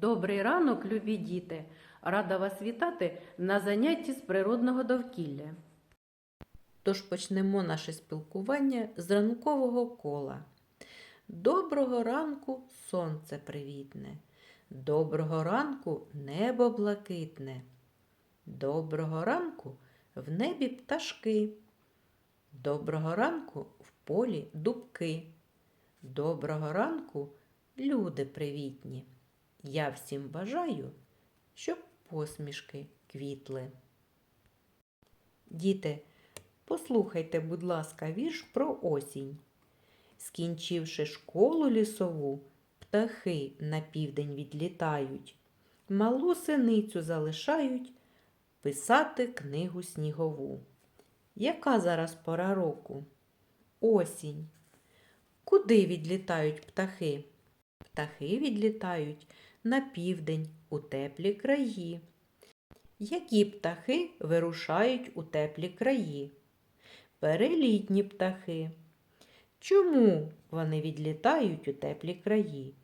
Добрий ранок, любі діти! Рада вас вітати на занятті з природного довкілля. Тож почнемо наше спілкування з ранкового кола. Доброго ранку сонце привітне, доброго ранку небо блакитне, доброго ранку в небі пташки, доброго ранку в полі дубки, доброго ранку люди привітні. Я всім бажаю, щоб посмішки квітли. Діти, послухайте, будь ласка, вірш про осінь. Скінчивши школу лісову, птахи на південь відлітають, малу синицю залишають писати книгу снігову. Яка зараз пора року? Осінь. Куди відлітають птахи? Птахи відлітають на південь у теплі краї. Які птахи вирушають у теплі краї? Перелітні птахи. Чому вони відлітають у теплі краї?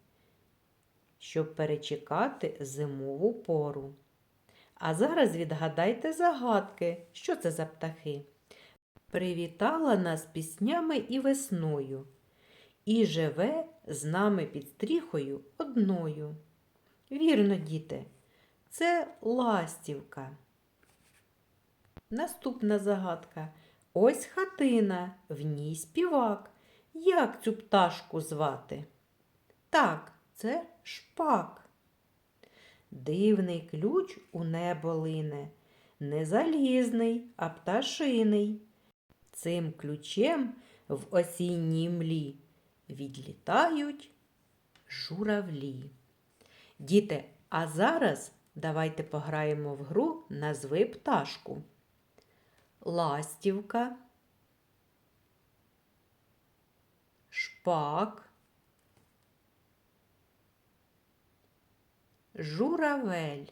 Щоб перечекати зимову пору. А зараз відгадайте загадки, що це за птахи. Привітала нас піснями і весною, і живе з нами під стріхою одною. Вірно, діти, це ластівка. Наступна загадка. Ось хатина, в ній співак. Як цю пташку звати? Так, це шпак. Дивний ключ у небо лине, не залізний, а пташиний. Цим ключем в осінній млі відлітають журавлі. Діти, а зараз давайте пограємо в гру назви пташку. Ластівка, шпак, журавель.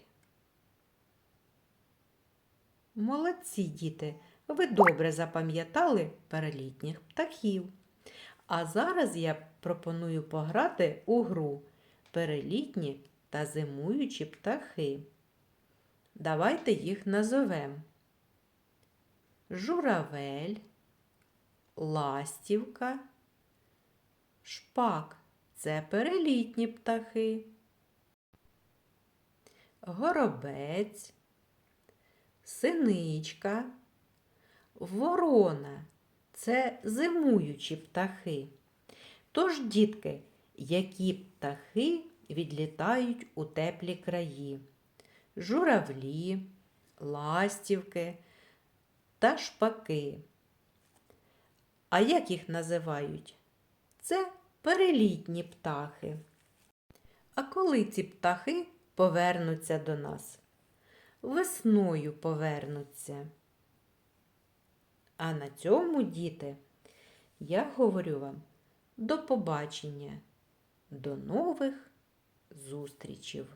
Молодці діти, ви добре запам'ятали перелітніх птахів. А зараз я пропоную пограти у гру перелітні та зимуючі птахи. Давайте їх назовемо. Журавель, ластівка, шпак це перелітні птахи. Горобець, синичка, ворона це зимуючі птахи. Тож, дітки, які птахи відлітають у теплі краї? Журавлі, ластівки та шпаки. А як їх називають? Це перелітні птахи. А коли ці птахи повернуться до нас? Весною повернуться. А на цьому, діти, я говорю вам до побачення, до нових зустрічів!